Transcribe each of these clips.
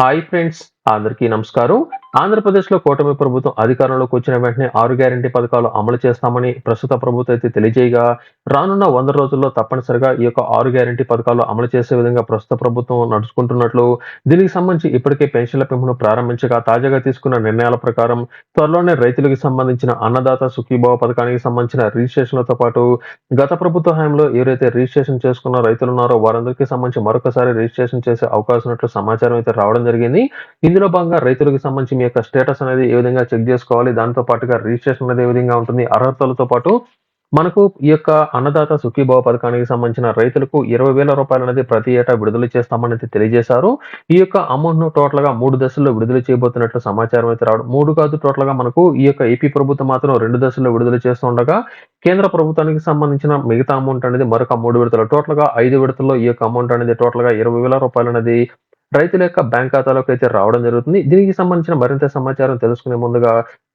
Hi friends, అందరికీ నమస్కారం. ఆంధ్రప్రదేశ్లో కూటమి ప్రభుత్వం అధికారంలోకి వచ్చిన వెంటనే ఆరు గ్యారంటీ పథకాలు అమలు చేస్తామని ప్రస్తుత ప్రభుత్వం అయితే తెలియజేయగా రానున్న వంద రోజుల్లో తప్పనిసరిగా ఈ యొక్క ఆరు గ్యారంటీ పథకాలు అమలు చేసే విధంగా ప్రస్తుత ప్రభుత్వం నడుచుకుంటున్నట్లు దీనికి సంబంధించి ఇప్పటికే పెన్షన్ల పెంపును ప్రారంభించగా తాజాగా తీసుకున్న నిర్ణయాల ప్రకారం త్వరలోనే రైతులకు సంబంధించిన అన్నదాత సుఖీభావ పథకానికి సంబంధించిన రిజిస్ట్రేషన్లతో పాటు గత ప్రభుత్వ హయాంలో ఎవరైతే రిజిస్ట్రేషన్ చేసుకున్న రైతులు ఉన్నారో వారందరికీ సంబంధించి మరొకసారి రిజిస్ట్రేషన్ చేసే అవకాశం ఉన్నట్లు సమాచారం అయితే రావడం జరిగింది. ఇందులో భాగంగా రైతులకు సంబంధించి మీ యొక్క స్టేటస్ అనేది ఏ విధంగా చెక్ చేసుకోవాలి దాంతో పాటుగా రిజిస్ట్రేషన్ అనేది ఏ విధంగా ఉంటుంది అర్హతలతో పాటు మనకు ఈ యొక్క అన్నదాత సుఖీభావ పథకానికి సంబంధించిన రైతులకు ఇరవై వేల రూపాయలు అనేది ప్రతి ఏటా విడుదల చేస్తామని తెలియజేశారు. ఈ యొక్క అమౌంట్ను టోటల్గా మూడు దశల్లో విడుదల చేయబోతున్నట్లు సమాచారం అయితే రావడం. మూడు కాదు టోటల్గా మనకు ఈ యొక్క ఏపీ ప్రభుత్వం మాత్రం రెండు దశల్లో విడుదల చేస్తుండగా కేంద్ర ప్రభుత్వానికి సంబంధించిన మిగతా అమౌంట్ అనేది మరొక మూడు విడతలు. టోటల్గా ఐదు విడతల్లో ఈ యొక్క అమౌంట్ అనేది టోటల్గా ఇరవై వేల రూపాయలు అనేది రైతుల యొక్క బ్యాంక్ ఖాతాలోకి అయితే రావడం జరుగుతుంది. దీనికి సంబంధించిన మరింత సమాచారం తెలుసుకునే ముందుగా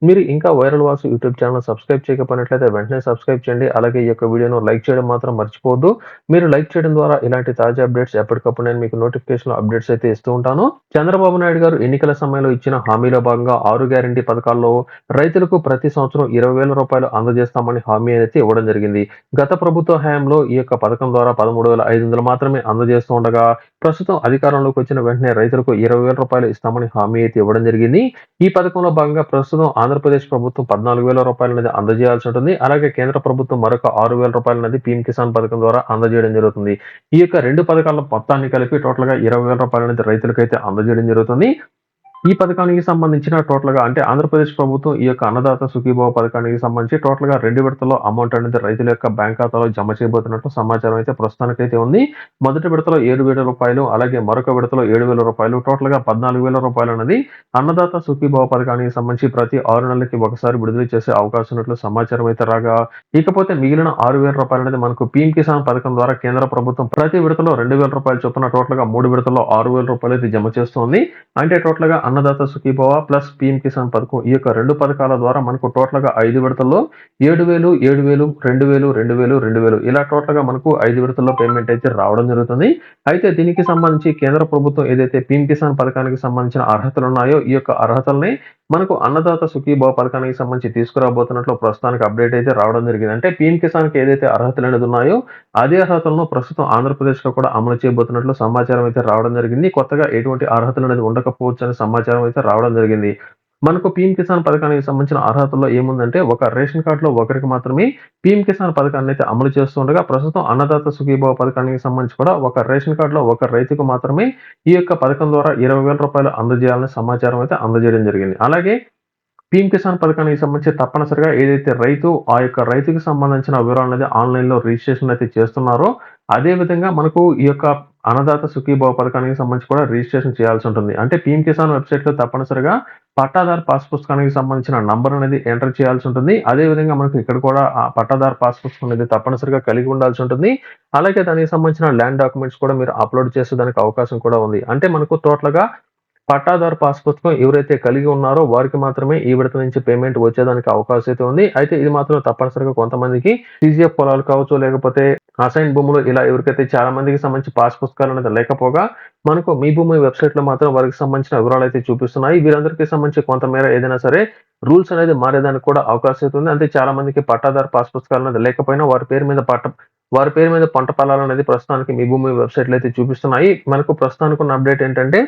మీరు ఇంకా viral Vasu YouTube channel subscribe చేయకపోయినట్లయితే వెంటనే సబ్స్క్రైబ్ చేయండి. అలాగే ఈ యొక్క వీడియోను లైక్ చేయడం మాత్రం మర్చిపోవద్దు. మీరు లైక్ చేయడం ద్వారా ఇలాంటి తాజా అప్డేట్స్ ఎప్పటికప్పుడు నేను మీకు నోటిఫికేషన్ అప్డేట్స్ అయితే ఇస్తూ ఉంటాను. చంద్రబాబు నాయుడు గారు ఎన్నికల సమయంలో ఇచ్చిన హామీలో భాగంగా ఆరు గ్యారంటీ పథకాల్లో రైతులకు ప్రతి సంవత్సరం ఇరవై వేల రూపాయలు అందజేస్తామని హామీ అయితే ఇవ్వడం జరిగింది. గత ప్రభుత్వ హయాంలో ఈ యొక్క పథకం ద్వారా పదమూడు వేల ఐదు వందలు మాత్రమే అందజేస్తూ ఉండగా ప్రస్తుతం అధికారంలోకి వచ్చిన వెంటనే రైతులకు ఇరవై వేల రూపాయలు ఇస్తామని హామీ అయితే ఇవ్వడం జరిగింది. ఈ పథకంలో భాగంగా ప్రస్తుతం ఆంధ్రప్రదేశ్ ప్రభుత్వం పద్నాలుగు వేల రూపాయలు అనేది అందజేయాల్సి ఉంటుంది. అలాగే కేంద్ర ప్రభుత్వం మరొక ఆరు వేల రూపాయలు అనేది పీఎం కిసాన్ పథకం ద్వారా అందజేయడం జరుగుతుంది. ఈ యొక్క రెండు పథకాల మొత్తాన్ని కలిపి టోటల్గా ఇరవై వేల రూపాయలు అనేది రైతులకైతే అందజేయడం జరుగుతుంది. ఈ పథకానికి సంబంధించిన టోటల్గా అంటే ఆంధ్రప్రదేశ్ ప్రభుత్వం ఈ యొక్క అన్నదాత సుఖీభావ పథకానికి సంబంధించి టోటల్గా రెండు విడతలో అమౌంట్ అనేది రైతుల యొక్క బ్యాంక్ ఖాతాలో జమ చేయబోతున్నట్టు సమాచారం అయితే ప్రస్తుతానికైతే ఉంది. మొదటి విడతలో ఏడు వేల రూపాయలు అలాగే మరొక విడతలో ఏడు వేల రూపాయలు టోటల్గా పద్నాలుగు వేల రూపాయలు అనేది అన్నదాత సుఖీభావ పథకానికి సంబంధించి ప్రతి ఆరు నెలలకి ఒకసారి విడుదల చేసే అవకాశం ఉన్నట్లు సమాచారం అయితే రాగా ఇకపోతే మిగిలిన ఆరు వేల రూపాయలు అనేది మనకు పీఎం కిసాన్ పథకం ద్వారా కేంద్ర ప్రభుత్వం ప్రతి విడతలో రెండు వేల రూపాయలు చొప్పున టోటల్గా మూడు విడతల్లో ఆరు వేల రూపాయలు అయితే జమ చేస్తోంది. అంటే టోటల్గా అన్నదాత సుఖీభవ ప్లస్ పిఎం కిసాన్ పథకం. ఈ యొక్క రెండు పథకాల ద్వారా మనకు టోటల్గా ఐదు విడతల్లో ఏడు వేలు ఏడు వేలు రెండు వేలు రెండు వేలు రెండు వేలు ఇలా టోటల్గా మనకు ఐదు విడతల్లో పేమెంట్ అయితే రావడం జరుగుతుంది. అయితే దీనికి సంబంధించి కేంద్ర ప్రభుత్వం ఏదైతే పిఎం కిసాన్ పథకానికి సంబంధించిన అర్హతలు ఉన్నాయో ఈ యొక్క అర్హతల్ని మనకు అన్నదాత సుఖీభవ పథకానికి సంబంధించి తీసుకురాబోతున్నట్లు ప్రస్తుతానికి అప్డేట్ అయితే రావడం జరిగింది. అంటే పిఎం కిసాన్కి ఏదైతే అర్హతలు అనేది ఉన్నాయో అదే అర్హతలను ప్రస్తుతం ఆంధ్రప్రదేశ్లో కూడా అమలు చేయబోతున్నట్లు సమాచారం అయితే రావడం జరిగింది. కొత్తగా ఎటువంటి అర్హతలు అనేది ఉండకపోవచ్చు అనే సమాచారం అయితే రావడం జరిగింది. మనకు పీఎం కిసాన్ పథకానికి సంబంధించిన అర్హతల్లో ఏముందంటే ఒక రేషన్ కార్డులో ఒకరికి మాత్రమే పీఎం కిసాన్ పథకాన్ని అయితే అమలు చేస్తుండగా ప్రస్తుతం అన్నదాత సుఖీభావ పథకానికి సంబంధించి కూడా ఒక రేషన్ కార్డులో ఒక రైతుకు మాత్రమే ఈ యొక్క పథకం ద్వారా ఇరవై వేల రూపాయలు అందజేయాలనే సమాచారం అయితే అందజేయడం జరిగింది. అలాగే పీఎం కిసాన్ పథకానికి సంబంధించి తప్పనిసరిగా ఏదైతే రైతు ఆ యొక్క రైతుకు సంబంధించిన వివరాలు అనేది ఆన్లైన్లో రిజిస్ట్రేషన్ అయితే చేస్తున్నారో అదే విధంగా మనకు ఈ యొక్క అన్నదాత సుఖీభావ పథకానికి సంబంధించి కూడా రిజిస్ట్రేషన్ చేయాల్సి ఉంటుంది. అంటే పీఎం కిసాన్ వెబ్సైట్లో తప్పనిసరిగా పట్టాదార్ పాస్ పుస్తకానికి సంబంధించిన నంబర్ అనేది ఎంటర్ చేయాల్సి ఉంటుంది. అదే విధంగా మనకు ఇక్కడ కూడా ఆ పట్టాదార్ పాస్ పుస్తకం అనేది తప్పనిసరిగా కలిగి ఉండాల్సి ఉంటుంది. అలాగే దానికి సంబంధించిన ల్యాండ్ డాక్యుమెంట్స్ కూడా మీరు అప్లోడ్ చేసేదానికి అవకాశం కూడా ఉంది. అంటే మనకు టోటల్గా పట్టాదారు పాస్ పుస్తకం ఎవరైతే కలిగి ఉన్నారో వారికి మాత్రమే ఈ విడత నుంచి పేమెంట్ వచ్చేదానికి అవకాశం అయితే ఉంది. అయితే ఇది మాత్రం తప్పనిసరిగా కొంతమందికి సీజీఎఫ్ పొలాలు కావచ్చు లేకపోతే అసైన్ భూములు ఇలా ఎవరికైతే చాలా మందికి సంబంధించి పాస్ పుస్తకాలు అనేది లేకపోగా మనకు మీ భూమి వెబ్సైట్లో మాత్రం వారికి సంబంధించిన వివరాలు అయితే చూపిస్తున్నాయి. వీరందరికీ సంబంధించి కొంతమేర ఏదైనా సరే రూల్స్ అనేది మారేదానికి కూడా అవకాశం అయితే ఉంది. అంటే చాలా మందికి పట్టాదారు పాస్ పుస్తకాలు అనేది లేకపోయినా వారి పేరు మీద పట్ట వారి పేరు మీద పంట పొలాలు అనేది ప్రస్తుతానికి మీ భూమి వెబ్సైట్లో అయితే చూపిస్తున్నాయి. మనకు ప్రస్తుతానికి ఉన్న అప్డేట్ ఏంటంటే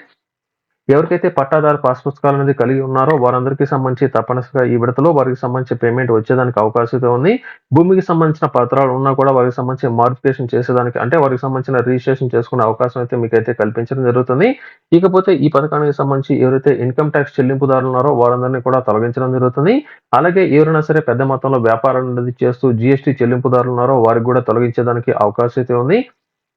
ఎవరికైతే పట్టాదారు పాస్ పుస్తకాలు అనేది కలిగి ఉన్నారో వారందరికీ సంబంధించి తప్పనిసరిగా ఈ విడతలో వారికి సంబంధించి పేమెంట్ వచ్చేదానికి అవకాశం అయితే ఉంది. భూమికి సంబంధించిన పత్రాలు ఉన్నా కూడా వారికి సంబంధించి మాడిఫికేషన్ చేసేదానికి అంటే వారికి సంబంధించిన రిజిస్ట్రేషన్ చేసుకునే అవకాశం అయితే మీకు అయితే కల్పించడం జరుగుతుంది. ఇకపోతే ఈ పథకానికి సంబంధించి ఎవరైతే ఇన్కమ్ ట్యాక్స్ చెల్లింపుదారులు ఉన్నారో వారందరినీ కూడా తొలగించడం జరుగుతుంది. అలాగే ఎవరైనా సరే పెద్ద మొత్తంలో వ్యాపారం అనేది చేస్తూ జీఎస్టీ చెల్లింపుదారులు ఉన్నారో వారికి కూడా తొలగించేదానికి అవకాశం అయితే ఉంది.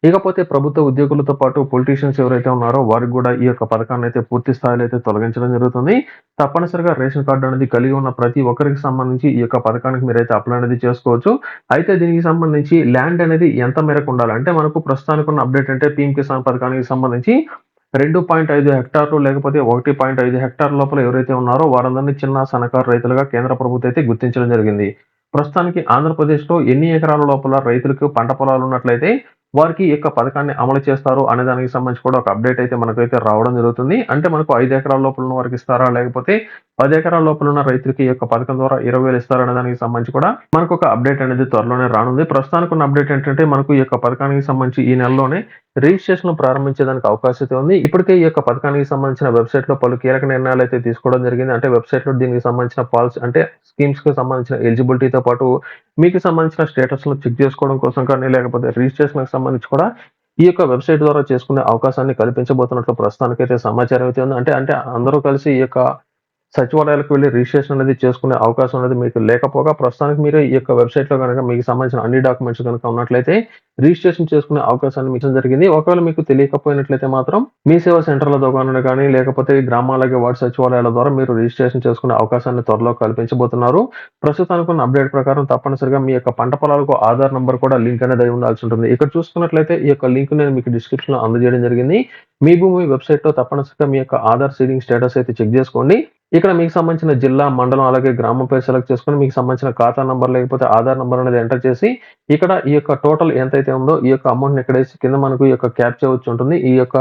ఇకపోతే ప్రభుత్వ ఉద్యోగులతో పాటు పొలిటీషియన్స్ ఎవరైతే ఉన్నారో వారికి కూడా ఈ యొక్క పథకాన్ని అయితే పూర్తి స్థాయిలో అయితే తొలగించడం జరుగుతుంది. తప్పనిసరిగా రేషన్ కార్డు అనేది కలిగి ఉన్న ప్రతి ఒక్కరికి సంబంధించి ఈ యొక్క పథకానికి మీరైతే అప్లై అనేది చేసుకోవచ్చు. అయితే దీనికి సంబంధించి ల్యాండ్ అనేది ఎంత మేరకు ఉండాలి? అంటే మనకు ప్రస్తుతానికి ఉన్న అప్డేట్ అంటే పీఎం కిసాన్ పథకానికి సంబంధించి రెండు పాయింట్ ఐదు హెక్టార్లు లేకపోతే ఒకటి పాయింట్ ఐదు హెక్టార్ లోపల ఎవరైతే ఉన్నారో వారందరినీ చిన్న సన్నకారు రైతులుగా కేంద్ర ప్రభుత్వం అయితే గుర్తించడం జరిగింది. ప్రస్తుతానికి ఆంధ్రప్రదేశ్లో ఎన్ని ఎకరాల లోపల రైతులకు పంట పొలాలు ఉన్నట్లయితే వారికి ఈ యొక్క పథకాన్ని అమలు చేస్తారు అనే దానికి సంబంధించి కూడా ఒక అప్డేట్ అయితే మనకైతే రావడం జరుగుతుంది. అంటే మనకు ఐదు ఎకరాల లోపల ఉన్న వారికి ఇస్తారా? లేకపోతే పది ఎకరాల లోపల ఉన్న రైతులకి ఈ యొక్క పథకం ద్వారా ఇరవై వేలు ఇస్తారు అనే దానికి సంబంధించి కూడా మనకు ఒక అప్డేట్ అనేది త్వరలోనే రానుంది. ప్రస్తుతానికి ఉన్న అప్డేట్ ఏంటంటే మనకు ఈ యొక్క పథకానికి సంబంధించి ఈ నెలలోనే రిజిస్ట్రేషన్ ప్రారంభించేదానికి అవకాశం అయితే ఉంది. ఇప్పటికే ఈ యొక్క పథకానికి సంబంధించిన వెబ్సైట్లో పలు కీలక నిర్ణయాలు అయితే తీసుకోవడం జరిగింది. అంటే వెబ్సైట్లో దీనికి సంబంధించిన పాలసీ అంటే స్కీమ్స్కి సంబంధించిన ఎలిజిబిలిటీతో పాటు మీకు సంబంధించిన స్టేటస్‌ను చెక్ చేసుకోవడం కోసం కానీ లేకపోతే రిజిస్ట్రేషన్ సంబంధించి కూడా ఈ యొక్క వెబ్‌సైట్ ద్వారా చేసుకునే అవకాశాన్ని కల్పించబోతున్నట్లు ప్రస్తుతానికైతే సమాచారం అయితే ఉంది. అంటే అంటే అందరూ కలిసి ఈ యొక్క సచివాలయాలకు వెళ్ళి రిజిస్ట్రేషన్ అనేది చేసుకునే అవకాశం అనేది మీకు లేకపోగా ప్రస్తుతానికి మీరు ఈ యొక్క వెబ్‌సైట్‌లో గనక మీకు సంబంధించిన అన్ని డాక్యుమెంట్స్ కనుక ఉన్నట్లయితే రిజిస్ట్రేషన్ చేసుకునే అవకాశాన్ని మీకు జరిగింది. ఒకవేళ మీకు తెలియకపోయినట్లయితే మాత్రం మీ సేవా సెంటర్‌ల ద్వారా కానీ లేకపోతే గ్రామాలకి వార్డు సచివాలయాల ద్వారా మీరు రిజిస్ట్రేషన్ చేసుకునే అవకాశాన్ని త్వరలో కల్పించబోతున్నారు. ప్రస్తుతానికి ఉన్న అప్డేట్ ప్రకారం తప్పనిసరిగా మీ యొక్క పంట పొలాలకు ఆధార్ నంబర్ కూడా లింక్ అనేది అయి ఉండాల్సి ఉంటుంది. ఇక్కడ చూసుకున్నట్లయితే ఈ యొక్క లింక్ నేను మీకు డిస్క్రిప్షన్‌లో అందజేయడం జరిగింది. మీ భూమి వెబ్‌సైట్‌లో తప్పనిసరిగా మీ యొక్క ఆధార్ సీడింగ్ స్టేటస్ అయితే చెక్ చేసుకోండి. ఇక్కడ మీకు సంబంధించిన జిల్లా, మండలం అలాగే గ్రామం పేరు సెలెక్ట్ చేసుకుని మీకు సంబంధించిన ఖాతా నంబర్ లేకపోతే ఆధార్ నంబర్ అనేది ఎంటర్ చేసి ఇక్కడ ఈ యొక్క టోటల్ ఎంతైతే ఉందో ఈ యొక్క అమౌంట్‌ని ఇక్కడేసి కింద మనకు ఈ యొక్క క్యాప్చర్ వచ్చి ఉంటుంది. ఈ యొక్క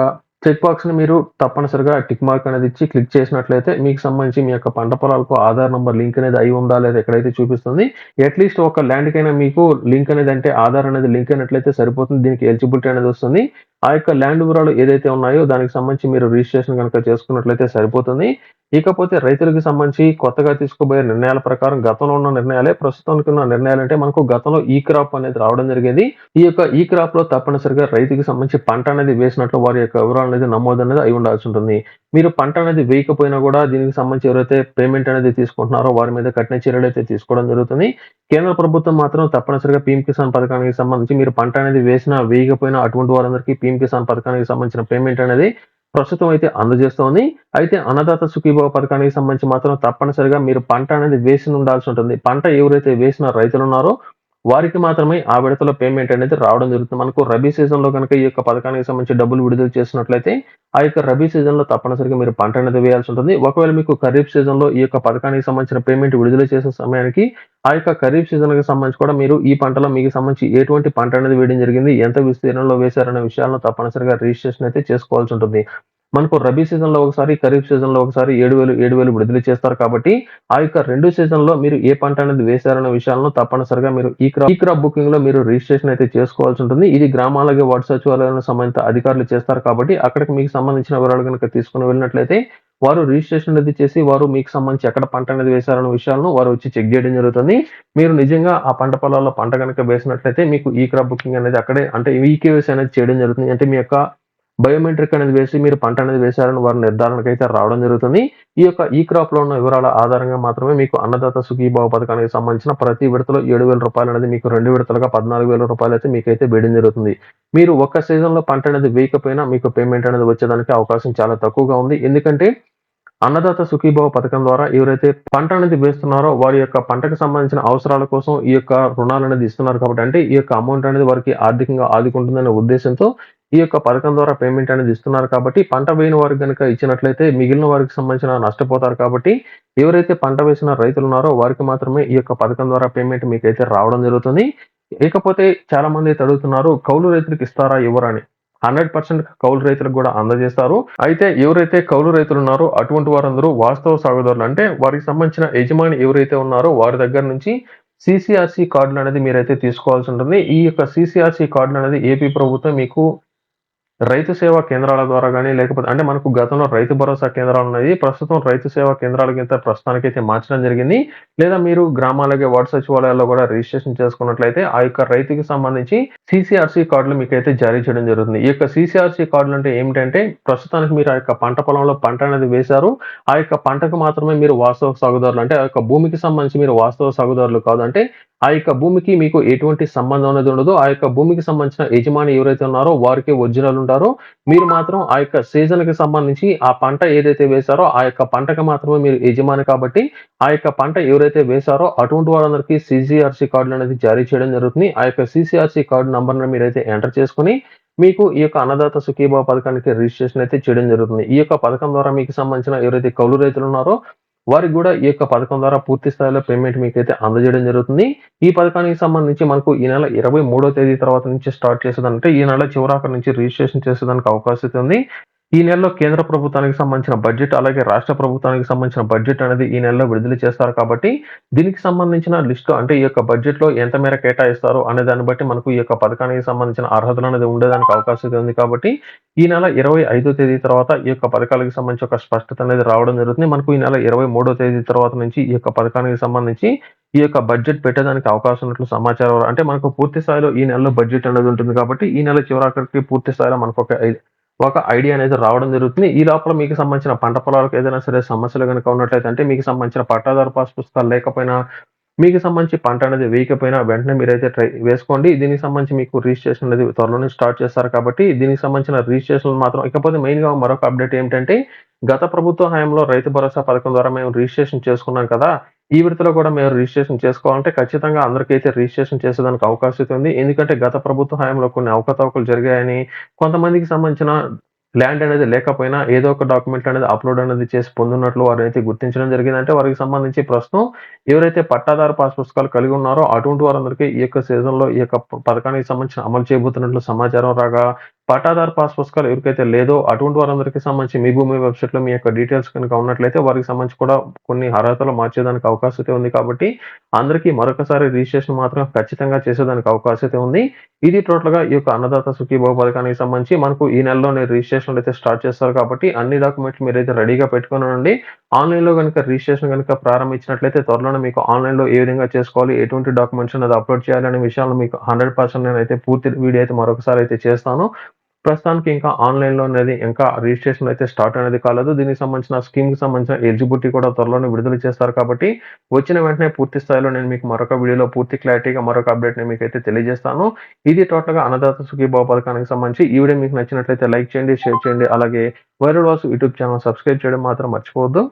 చెక్ బాక్స్‌ని మీరు తప్పనిసరిగా టిక్ మార్క్ అనేది ఇచ్చి క్లిక్ చేసినట్లయితే మీకు సంబంధించి మీ యొక్క పంట పొలాలకు ఆధార్ నంబర్ లింక్ అనేది అయి ఉందా లేదా ఇక్కడైతే చూపిస్తుంది. అట్‌లీస్ట్ ఒక ల్యాండ్‌కైనా మీకు లింక్ అనేది అంటే ఆధార్ అనేది లింక్ అయినట్లయితే సరిపోతుంది. దీనికి ఎలిజిబిలిటీ అనేది వస్తుంది. ఆ యొక్క ల్యాండ్ వివరాలు ఏదైతే ఉన్నాయో దానికి సంబంధించి మీరు రిజిస్ట్రేషన్ కనుక చేసుకున్నట్లయితే సరిపోతుంది. ఇకపోతే రైతులకు సంబంధించి కొత్తగా తీసుకోబోయే నిర్ణయాల ప్రకారం గతంలో ఉన్న నిర్ణయాలే ప్రస్తుతానికి ఉన్న నిర్ణయాలు అంటే మనకు గతంలో ఈ క్రాప్ అనేది రావడం జరిగేది. ఈ యొక్క ఈ క్రాప్లో తప్పనిసరిగా రైతుకి సంబంధించి పంట అనేది వేసినట్లు వారి యొక్క వివరాలు అనేది నమోదు అనేది అయి ఉండాల్సి ఉంటుంది. మీరు పంట అనేది వేయకపోయినా కూడా దీనికి సంబంధించి ఎవరైతే పేమెంట్ అనేది తీసుకుంటున్నారో వారి మీద కఠిన చర్యలు అయితే తీసుకోవడం జరుగుతుంది. కేంద్ర ప్రభుత్వం మాత్రం తప్పనిసరిగా పీఎం కిసాన్ పథకానికి సంబంధించి మీరు పంట అనేది వేసినా వేయకపోయినా అటువంటి వారందరికీ పీఎం కిసాన్ పథకానికి సంబంధించిన పేమెంట్ అనేది ప్రస్తుతం అయితే అందజేస్తోంది. అయితే అన్నదాత సుఖీభవ పథకానికి సంబంధించి మాత్రం తప్పనిసరిగా మీరు పంట అనేది వేసి ఉండాల్సి ఉంటుంది. పంట ఎవరైతే వేసిన రైతులున్నారో వారికి మాత్రమే ఆ విడతలో పేమెంట్ అనేది రావడం జరుగుతుంది. మనకు రబీ సీజన్‌లో కనుక ఈ యొక్క పథకానికి సంబంధించి డబ్బులు విడుదల చేసినట్లయితే ఆ యొక్క రబీ సీజన్‌లో తప్పనిసరిగా మీరు పంట అనేది వేయాల్సి ఉంటుంది. ఒకవేళ మీకు ఖరీఫ్ సీజన్‌లో ఈ యొక్క పథకానికి సంబంధించిన పేమెంట్ విడుదల చేసిన సమయానికి ఆ యొక్క ఖరీఫ్ సీజన్‌కి సంబంధించి కూడా మీరు ఈ పంటలో మీకు సంబంధించి ఎటువంటి పంట అనేది వేయడం జరిగింది, ఎంత విస్తీర్ణంలో వేశారనే విషయాలను తప్పనిసరిగా రిజిస్ట్రేషన్ అయితే చేసుకోవాల్సి ఉంటుంది. మనకు రబీ సీజన్‌లో ఒకసారి, ఖరీఫ్ సీజన్‌లో ఒకసారి ఏడు వేలు ఏడు వేలు విడుదల చేస్తారు కాబట్టి ఆ యొక్క రెండు సీజన్‌లో మీరు ఏ పంట అనేది వేశారనే విషయాలను తప్పనిసరిగా మీరు ఈ క్రాప్ ఈ క్రాప్ బుకింగ్‌లో మీరు రిజిస్ట్రేషన్ అయితే చేసుకోవాల్సి ఉంటుంది. ఇది గ్రామాలకి వార్డు సచివాలయాలకు సంబంధిత అధికారులు చేస్తారు కాబట్టి అక్కడికి మీకు సంబంధించిన వివరాలు కనుక తీసుకుని వెళ్ళినట్లయితే వారు రిజిస్ట్రేషన్ అనేది చేసి వారు మీకు సంబంధించి ఎక్కడ పంట అనేది వేశారన్న విషయాలను వారు వచ్చి చెక్ చేయడం జరుగుతుంది. మీరు నిజంగా ఆ పంట పొలాల్లో పంట గనక వేసినట్లయితే మీకు ఈ క్రాప్ బుకింగ్ అనేది అక్కడే అంటే ఈకేవైసీ అనేది చేయడం జరుగుతుంది. అంటే మీ యొక్క బయోమెట్రిక్ అనేది వేసి మీరు పంట అనేది వేశారని వారి నిర్ధారణకు అయితే రావడం జరుగుతుంది. ఈ యొక్క ఈ క్రాప్లో ఉన్న వివరాల ఆధారంగా మాత్రమే మీకు అన్నదాత సుఖీభావ పథకానికి సంబంధించిన ప్రతి విడతలో ఏడు వేల రూపాయలు అనేది మీకు రెండు విడతలుగా పద్నాలుగు వేల రూపాయలు అయితే మీకైతే వేయడం జరుగుతుంది. మీరు ఒక్క సీజన్‌లో పంట అనేది వేయకపోయినా మీకు పేమెంట్ అనేది వచ్చేదానికి అవకాశం చాలా తక్కువగా ఉంది. ఎందుకంటే అన్నదాత సుఖీభావ పథకం ద్వారా ఎవరైతే పంట అనేది వేస్తున్నారో వారి యొక్క పంటకు సంబంధించిన అవసరాల కోసం ఈ యొక్క రుణాలు అనేది ఇస్తున్నారు కాబట్టి అంటే ఈ యొక్క అమౌంట్ అనేది వారికి ఆర్థికంగా ఆదుకుంటుందనే ఉద్దేశంతో ఈ యొక్క పథకం ద్వారా పేమెంట్ అనేది ఇస్తున్నారు కాబట్టి పంట వేయని వారికి కనుక ఇచ్చినట్లయితే మిగిలిన వారికి సంబంధించిన నష్టపోతారు కాబట్టి ఎవరైతే పంట వేసిన రైతులు ఉన్నారో వారికి మాత్రమే ఈ యొక్క పథకం ద్వారా పేమెంట్ మీకైతే రావడం జరుగుతుంది. ఇకపోతే చాలా మంది అయితే అడుగుతున్నారు కౌలు రైతులకు ఇస్తారా? ఎవరని హండ్రెడ్ పర్సెంట్ కౌలు రైతులకు కూడా అందజేస్తారు. అయితే ఎవరైతే కౌలు రైతులు ఉన్నారో అటువంటి వారందరూ వాస్తవ సాగుదారులు అంటే వారికి సంబంధించిన యజమాని ఎవరైతే ఉన్నారో వారి దగ్గర నుంచి సిసిఆర్సి కార్డులు అనేది మీరైతే తీసుకోవాల్సి ఉంటుంది. ఈ యొక్క సిసిఆర్సి కార్డులు అనేది ఏపీ ప్రభుత్వం మీకు రైతు సేవా కేంద్రాల ద్వారా కానీ లేకపోతే అంటే మనకు గతంలో రైతు భరోసా కేంద్రాలు ఉన్నాయి. ప్రస్తుతం రైతు సేవా కేంద్రాల కింద ప్రస్తుతానికైతే మార్చడం జరిగింది. లేదా మీరు గ్రామాలకి వార్డు సచివాలయాల్లో కూడా రిజిస్ట్రేషన్ చేసుకున్నట్లయితే ఆ యొక్క రైతుకి సంబంధించి సీసీఆర్‌సీ కార్డులు మీకైతే జారీ చేయడం జరుగుతుంది. ఈ యొక్క సీసీఆర్‌సీ కార్డులు అంటే ఏమిటంటే ప్రస్తుతానికి మీరు ఆ యొక్క పంట పొలంలో పంట అనేది వేశారు. ఆ యొక్క పంటకు మాత్రమే మీరు వాస్తవ సాగుదారులు అంటే ఆ యొక్క భూమికి సంబంధించి మీరు వాస్తవ సాగుదారులు కాదు. అంటే ఆ యొక్క భూమికి మీకు ఎటువంటి సంబంధం అనేది ఉండదు. ఆ యొక్క భూమికి సంబంధించిన యజమాని ఎవరైతే ఉన్నారో వారికి ఒరిజినల్ ఉంటారో మీరు మాత్రం ఆ యొక్క సీజన్‌కి సంబంధించి ఆ పంట ఏదైతే వేశారో ఆ యొక్క పంటకి మాత్రమే మీరు యజమాని కాబట్టి ఆ యొక్క పంట ఎవరైతే వేశారో అటువంటి వారందరికీ సీసీఆర్‌సీ కార్డులు అనేది జారీ చేయడం జరుగుతుంది. ఆ యొక్క సీసీఆర్‌సీ కార్డు నంబర్ను మీరైతే ఎంటర్ చేసుకొని మీకు ఈ యొక్క అన్నదాత సుఖీభావ పథకానికి రిజిస్ట్రేషన్ అయితే చేయడం జరుగుతుంది. ఈ యొక్క పథకం ద్వారా మీకు సంబంధించిన ఎవరైతే కౌలు రైతులు ఉన్నారో వారికి కూడా ఈ యొక్క పథకం ద్వారా పూర్తి స్థాయిలో పేమెంట్ మీకైతే అందజేయడం జరుగుతుంది. ఈ పథకానికి సంబంధించి మనకు ఈ నెల ఇరవై మూడో తేదీ తర్వాత నుంచి స్టార్ట్ చేసేదంటే ఈ నెల చివరాఖరి నుంచి రిజిస్ట్రేషన్ చేసేదానికి అవకాశం ఉంది. ఈ నెలలో కేంద్ర ప్రభుత్వానికి సంబంధించిన బడ్జెట్ అలాగే రాష్ట్ర ప్రభుత్వానికి సంబంధించిన బడ్జెట్ అనేది ఈ నెలలో విడుదల చేస్తారు కాబట్టి దీనికి సంబంధించిన లిస్టు అంటే ఈ యొక్క బడ్జెట్లో ఎంత మేర కేటాయిస్తారు అనే దాన్ని బట్టి మనకు ఈ యొక్క పథకానికి సంబంధించిన అర్హతలు అనేది ఉండేదానికి అవకాశం ఉంది కాబట్టి ఈ నెల ఇరవై ఐదో తేదీ తర్వాత ఈ యొక్క పథకాలకు సంబంధించి ఒక స్పష్టత అనేది రావడం జరుగుతుంది. మనకు ఈ నెల ఇరవై మూడో తేదీ తర్వాత నుంచి ఈ యొక్క పథకానికి సంబంధించి ఈ యొక్క బడ్జెట్ పెట్టడానికి అవకాశం ఉన్నట్లు సమాచారం అంటే మనకు పూర్తి స్థాయిలో ఈ నెలలో బడ్జెట్ అనేది ఉంటుంది కాబట్టి ఈ నెల చివరాఖరికి పూర్తి స్థాయిలో మనకు ఒక ఒక ఐడియా అనేది రావడం జరుగుతుంది. ఈ లోపల మీకు సంబంధించిన పంట పొలాలకు ఏదైనా సరే సమస్యలు కనుక ఉన్నట్లయితే అంటే మీకు సంబంధించిన పట్టాదారు పాస్ పుస్తకాలు లేకపోయినా మీకు సంబంధించి పంట అనేది వేయకపోయినా వెంటనే మీరైతే ట్రై వేసుకోండి. దీనికి సంబంధించి మీకు రిజిస్ట్రేషన్ అనేది త్వరలోనే స్టార్ట్ చేస్తారు కాబట్టి దీనికి సంబంధించిన రిజిస్ట్రేషన్ మాత్రం ఇకపోతే మెయిన్గా మరొక అప్డేట్ ఏమిటంటే గత ప్రభుత్వ హయాంలో రైతు భరోసా పథకం ద్వారా మేము రిజిస్ట్రేషన్ చేసుకున్నాం కదా. ఈ విడతలో కూడా మేము రిజిస్ట్రేషన్ చేసుకోవాలంటే ఖచ్చితంగా అందరికైతే రిజిస్ట్రేషన్ చేసేదానికి అవకాశం అయితే ఉంది. ఎందుకంటే గత ప్రభుత్వ హయాంలో కొన్ని అవకతవకలు జరిగాయని కొంతమందికి సంబంధించిన ల్యాండ్ అనేది లేకపోయినా ఏదో ఒక డాక్యుమెంట్ అనేది అప్లోడ్ అనేది చేసి పొందినట్లు వారు అయితే గుర్తించడం జరిగిందంటే వారికి సంబంధించి ప్రస్తుతం ఎవరైతే పట్టాదారు పాస్ పుస్తకాలు కలిగి ఉన్నారో అటువంటి వారందరికీ ఈ యొక్క సీజన్లో ఈ యొక్క పథకానికి సంబంధించిన అమలు చేయబోతున్నట్లు సమాచారం రాగా పట్టాదారు పాస్ పుస్తకాలు ఎవరికైతే లేదో అటువంటి వారందరికీ సంబంధించి మీ భూమి వెబ్సైట్లో మీ యొక్క డీటెయిల్స్ కనుక ఉన్నట్లయితే వారికి సంబంధించి కూడా కొన్ని అర్హతలు మార్చేదానికి అవకాశం అయితే ఉంది కాబట్టి అందరికీ మరొకసారి రిజిస్ట్రేషన్ మాత్రం ఖచ్చితంగా చేసేదానికి అవకాశం అయితే ఉంది. ఇది టోటల్గా ఈ యొక్క అన్నదాత సుఖీభావ పథకానికి సంబంధించి మనకు ఈ నెలలోనే రిజిస్ట్రేషన్ అయితే స్టార్ట్ చేస్తారు కాబట్టి అన్ని డాక్యుమెంట్లు మీరైతే రెడీగా పెట్టుకుని ఉండండి. ఆన్లైన్లో కనుక రిజిస్ట్రేషన్ కనుక ప్రారంభించినట్లయితే త్వరలోనే మీకు ఆన్లైన్లో ఏ విధంగా చేసుకోవాలి ఎటువంటి డాక్యుమెంట్స్ అనేది అప్లోడ్ చేయాలి అనే విషయాలు మీకు హండ్రెడ్ పర్సెంట్ నేనైతే పూర్తి వీడియో అయితే మరొకసారి అయితే చేస్తాను. ప్రస్తుతానికి ఇంకా ఆన్లైన్లో అనేది ఇంకా రిజిస్ట్రేషన్ అయితే స్టార్ట్ అనేది కాలేదు. దీనికి సంబంధించిన స్కీమ్కి సంబంధించిన ఎలిజిబిలిటీ కూడా త్వరలోనే విడుదల చేస్తారు కాబట్టి వచ్చిన వెంటనే పూర్తి స్థాయిలో నేను మీకు మరొక వీడియోలో పూర్తి క్లారిటీగా మరొక అప్డేట్ నేను మీకు అయితే తెలియజేస్తాను. ఇది టోటల్గా అన్నదాత సుఖీభావ పథకానికి సంబంధించి ఈ వీడియో మీకు నచ్చినట్లయితే లైక్ చేయండి షేర్ చేయండి. అలాగే viral Vasu YouTube channel subscribe చేయడం మాత్రం మర్చిపోవద్దు.